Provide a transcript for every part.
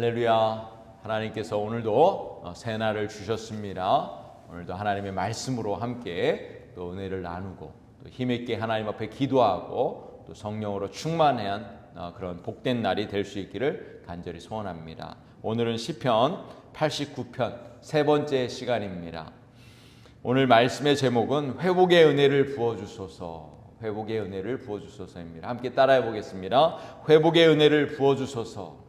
할렐루야. 하나님께서 오늘도 어, 새 날을 주셨습니다. 오늘도 하나님의 말씀으로 함께 또 은혜를 나누고 또 힘있게 하나님 앞에 기도하고 또 성령으로 충만한 어, 그런 복된 날이 될 수 있기를 간절히 소원합니다. 오늘은 시편 89편 세 번째 시간입니다. 오늘 말씀의 제목은 회복의 은혜를 부어 주소서. 회복의 은혜를 부어 주소서입니다. 함께 따라해 보겠습니다. 회복의 은혜를 부어 주소서.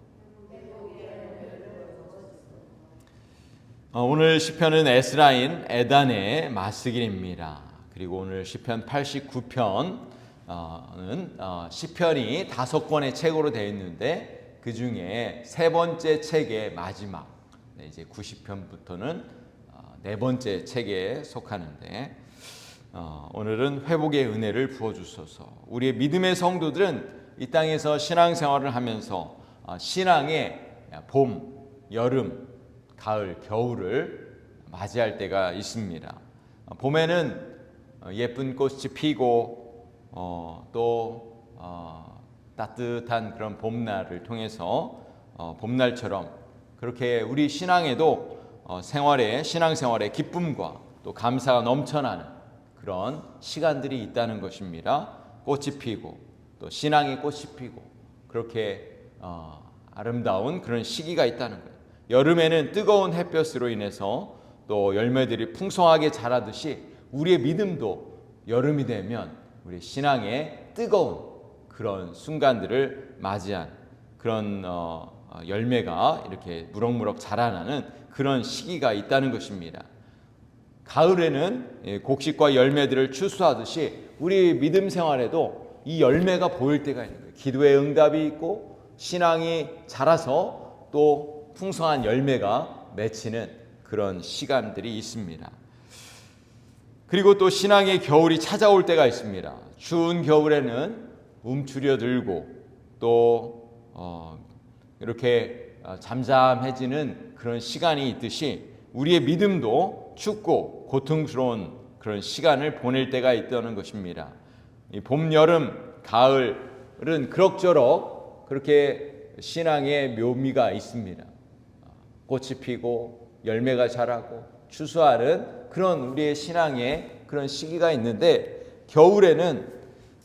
오늘 시편은 에스라인 에단의 마스길입니다. 그리고 오늘 시편 89편은 어, 시편이 다섯 권의 책으로 되어 있는데 그 중에 세 번째 책의 마지막 네, 이제 90편부터는 어, 네 번째 책에 속하는데 어, 오늘은 회복의 은혜를 부어 주소서. 우리의 믿음의 성도들은 이 땅에서 신앙생활을 하면서 어, 신앙의 봄, 여름, 가을, 겨울을 맞이할 때가 있습니다. 어, 봄에는 어, 예쁜 꽃이 피고 어, 또 어, 따뜻한 그런 봄날을 통해서 어, 봄날처럼 그렇게 우리 신앙에도 어, 생활에 신앙생활의 기쁨과 또 감사가 넘쳐나는 그런 시간들이 있다는 것입니다. 꽃이 피고 또 신앙의 꽃이 피고 그렇게 어, 아름다운 그런 시기가 있다는 거예요. 여름에는 뜨거운 햇볕으로 인해서 또 열매들이 풍성하게 자라듯이 우리의 믿음도 여름이 되면 우리 신앙의 뜨거운 그런 순간들을 맞이한 그런 어, 어, 열매가 이렇게 무럭무럭 자라나는 그런 시기가 있다는 것입니다. 가을에는 예, 곡식과 열매들을 추수하듯이 우리 믿음 생활에도 이 열매가 보일 때가 있는 거예요. 기도의 응답이 있고 신앙이 자라서 또 풍성한 열매가 맺히는 그런 시간들이 있습니다. 그리고 또 신앙의 겨울이 찾아올 때가 있습니다. 추운 겨울에는 움츠려 들고 또 어, 이렇게 어, 잠잠해지는 그런 시간이 있듯이 우리의 믿음도 춥고 고통스러운 그런 시간을 보낼 때가 있다는 것입니다. 이 봄, 여름, 가을은 그럭저럭 그렇게 신앙의 묘미가 있습니다. 꽃이 피고 열매가 자라고 추수하는 그런 우리의 신앙의 그런 시기가 있는데 겨울에는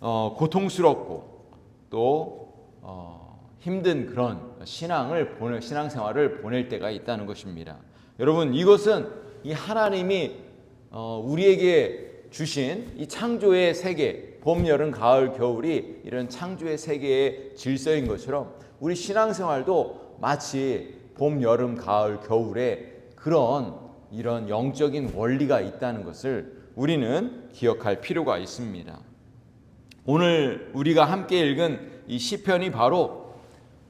어, 고통스럽고 또 어, 힘든 그런 신앙을 보낼 신앙생활을 보낼 때가 있다는 것입니다. 여러분 이것은 이 하나님이 어, 우리에게 주신 이 창조의 세계 봄, 여름, 가을, 겨울이 이런 창조의 세계의 질서인 것처럼 우리 신앙생활도 마치 봄, 여름, 가을, 겨울에 그런 이런 영적인 원리가 있다는 것을 우리는 기억할 필요가 있습니다. 오늘 우리가 함께 읽은 이 시편이 바로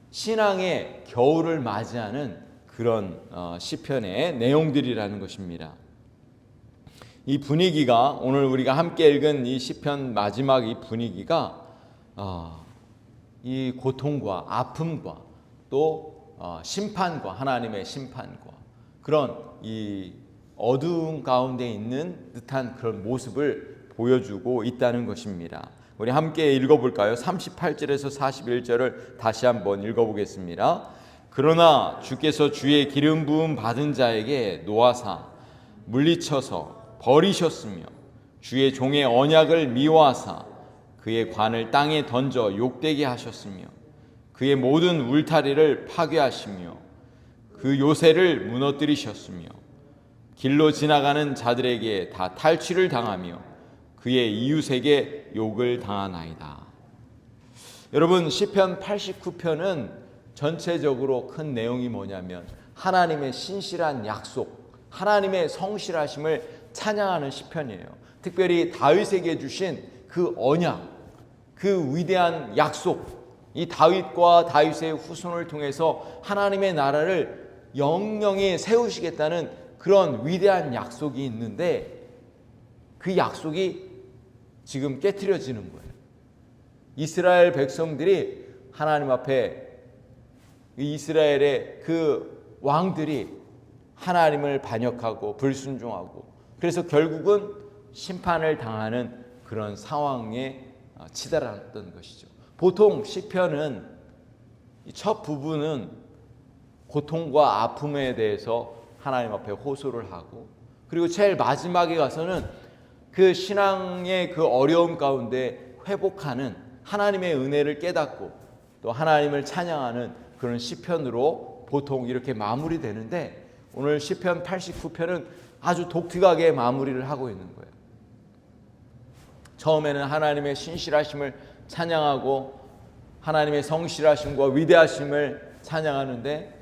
신앙의 겨울을 맞이하는 그런 어, 시편의 내용들이라는 것입니다. 이 분위기가 오늘 우리가 함께 읽은 이 시편 마지막 이 분위기가 어, 이 고통과 아픔과 또 어, 심판과 하나님의 심판과 그런 이 어두운 가운데 있는 듯한 그런 모습을 보여주고 있다는 것입니다. 우리 함께 읽어볼까요? 38절에서 41절을 다시 한번 읽어보겠습니다. 그러나 주께서 주의 기름 부음 받은 자에게 노하사 물리쳐서 버리셨으며 주의 종의 언약을 미워하사 그의 관을 땅에 던져 욕되게 하셨으며 그의 모든 울타리를 파괴하시며 그 요새를 무너뜨리셨으며 길로 지나가는 자들에게 다 탈취를 당하며 그의 이웃에게 욕을 당하나이다. 여러분 시편 89편은 전체적으로 큰 내용이 뭐냐면 하나님의 신실한 약속, 하나님의 성실하심을 찬양하는 시편이에요. 특별히 다윗에게 주신 그 언약, 그 위대한 약속, 이 다윗과 다윗의 후손을 통해서 하나님의 나라를 영영히 세우시겠다는 그런 위대한 약속이 있는데 그 약속이 지금 깨뜨려지는 거예요. 이스라엘 백성들이 하나님 앞에 이스라엘의 그 왕들이 하나님을 반역하고 불순종하고 그래서 결국은 심판을 당하는 그런 상황에 치달았던 것이죠. 보통 시편은 첫 부분은 고통과 아픔에 대해서 하나님 앞에 호소를 하고 그리고 제일 마지막에 가서는 그 신앙의 그 어려움 가운데 회복하는 하나님의 은혜를 깨닫고 또 하나님을 찬양하는 그런 시편으로 보통 이렇게 마무리되는데 오늘 시편 89편은 아주 독특하게 마무리를 하고 있는 거예요. 처음에는 하나님의 신실하심을 찬양하고 하나님의 성실하심과 위대하심을 찬양하는데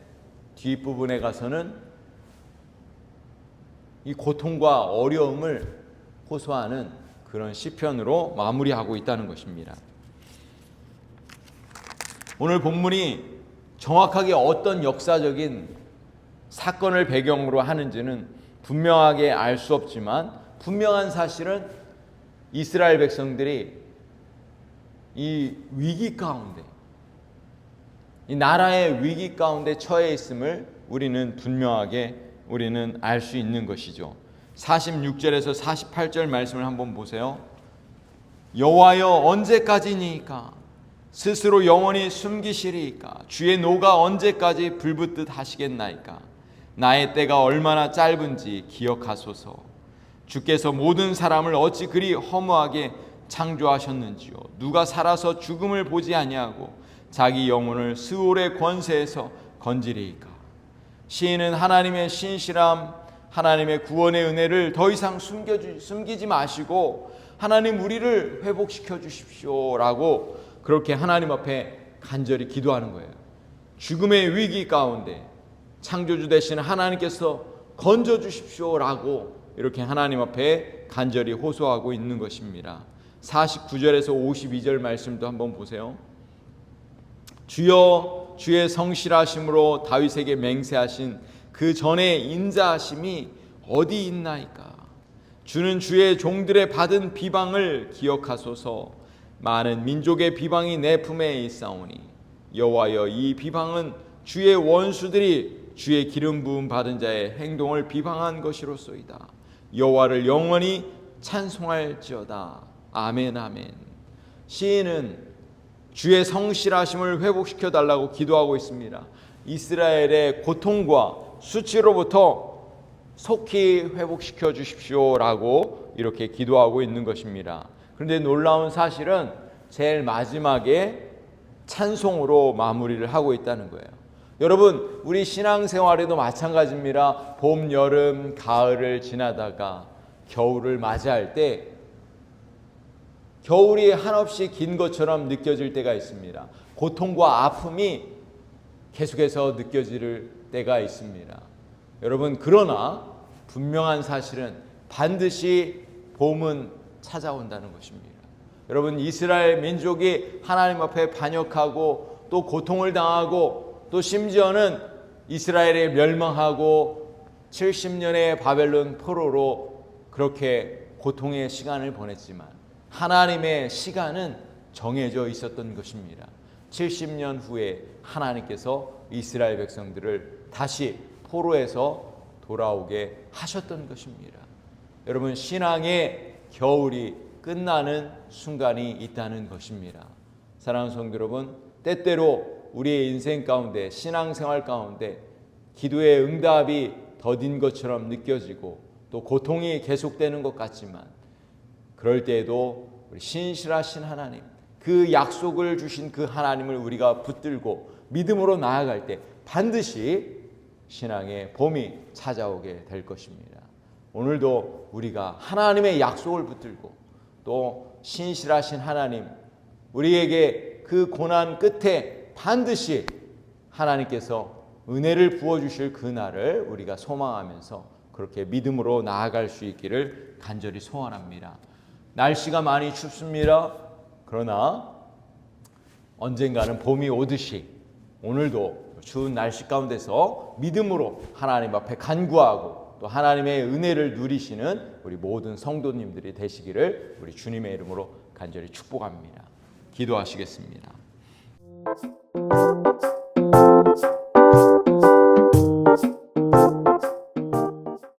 뒷부분에 가서는 이 고통과 어려움을 호소하는 그런 시편으로 마무리하고 있다는 것입니다. 오늘 본문이 정확하게 어떤 역사적인 사건을 배경으로 하는지는 분명하게 알 수 없지만 분명한 사실은 이스라엘 백성들이 이 위기 가운데 이 나라의 위기 가운데 처해 있음을 우리는 분명하게 우리는 알 수 있는 것이죠. 46절에서 48절 말씀을 한번 보세요. 여호와여 언제까지니까 스스로 영원히 숨기시리이까 주의 노가 언제까지 불붙듯 하시겠나이까 나의 때가 얼마나 짧은지 기억하소서 주께서 모든 사람을 어찌 그리 허무하게 창조하셨는지요 누가 살아서 죽음을 보지 아니하고 자기 영혼을 스올의 권세에서 건지리이까 시인은 하나님의 신실함 하나님의 구원의 은혜를 더 이상 숨겨주, 숨기지 마시고 하나님 우리를 회복시켜 주십시오라고 그렇게 하나님 앞에 간절히 기도하는 거예요. 죽음의 위기 가운데 창조주 되신 하나님께서 건져 주십시오라고 이렇게 하나님 앞에 간절히 호소하고 있는 것입니다. 49절에서 52절 말씀도 한번 보세요. 주여 주의 성실하심으로 다윗에게 맹세하신 그 전에 인자하심이 어디 있나이까? 주는 주의 종들의 받은 비방을 기억하소서. 많은 민족의 비방이 내 품에 있사오니 여호와여 이 비방은 주의 원수들이 주의 기름 부음 받은 자의 행동을 비방한 것이로소이다. 여호와를 영원히 찬송할지어다 아멘 아멘 시인은 주의 성실하심을 회복시켜 달라고 기도하고 있습니다 이스라엘의 고통과 수치로부터 속히 회복시켜 주십시오라고 이렇게 기도하고 있는 것입니다. 그런데 놀라운 사실은 제일 마지막에 찬송으로 마무리를 하고 있다는 거예요. 여러분, 우리 신앙생활에도 마찬가지입니다. 봄, 여름, 가을을 지나다가 겨울을 맞이할 때 겨울이 한없이 긴 것처럼 느껴질 때가 있습니다. 고통과 아픔이 계속해서 느껴질 때가 있습니다. 여러분 그러나 분명한 사실은 반드시 봄은 찾아온다는 것입니다. 여러분 이스라엘 민족이 하나님 앞에 반역하고 또 고통을 당하고 또 심지어는 이스라엘에 멸망하고 70년의 바벨론 포로로 그렇게 고통의 시간을 보냈지만 하나님의 시간은 정해져 있었던 것입니다. 70년 후에 하나님께서 이스라엘 백성들을 다시 포로에서 돌아오게 하셨던 것입니다. 여러분 신앙의 겨울이 끝나는 순간이 있다는 것입니다. 사랑하는 성도 여러분, 때때로 우리의 인생 가운데 신앙생활 가운데 기도의 응답이 더딘 것처럼 느껴지고 또 고통이 계속되는 것 같지만 그럴 때에도 우리 신실하신 하나님 그 약속을 주신 그 하나님을 우리가 붙들고 믿음으로 나아갈 때 반드시 신앙의 봄이 찾아오게 될 것입니다. 오늘도 우리가 하나님의 약속을 붙들고 또 신실하신 하나님 우리에게 그 고난 끝에 반드시 하나님께서 은혜를 부어 주실 그날을 우리가 소망하면서 그렇게 믿음으로 나아갈 수 있기를 간절히 소원합니다. 날씨가 많이 춥습니다. 그러나 언젠가는 봄이 오듯이 오늘도 추운 날씨 가운데서 믿음으로 하나님 앞에 간구하고 또 하나님의 은혜를 누리시는 우리 모든 성도님들이 되시기를 우리 주님의 이름으로 간절히 축복합니다. 기도하시겠습니다.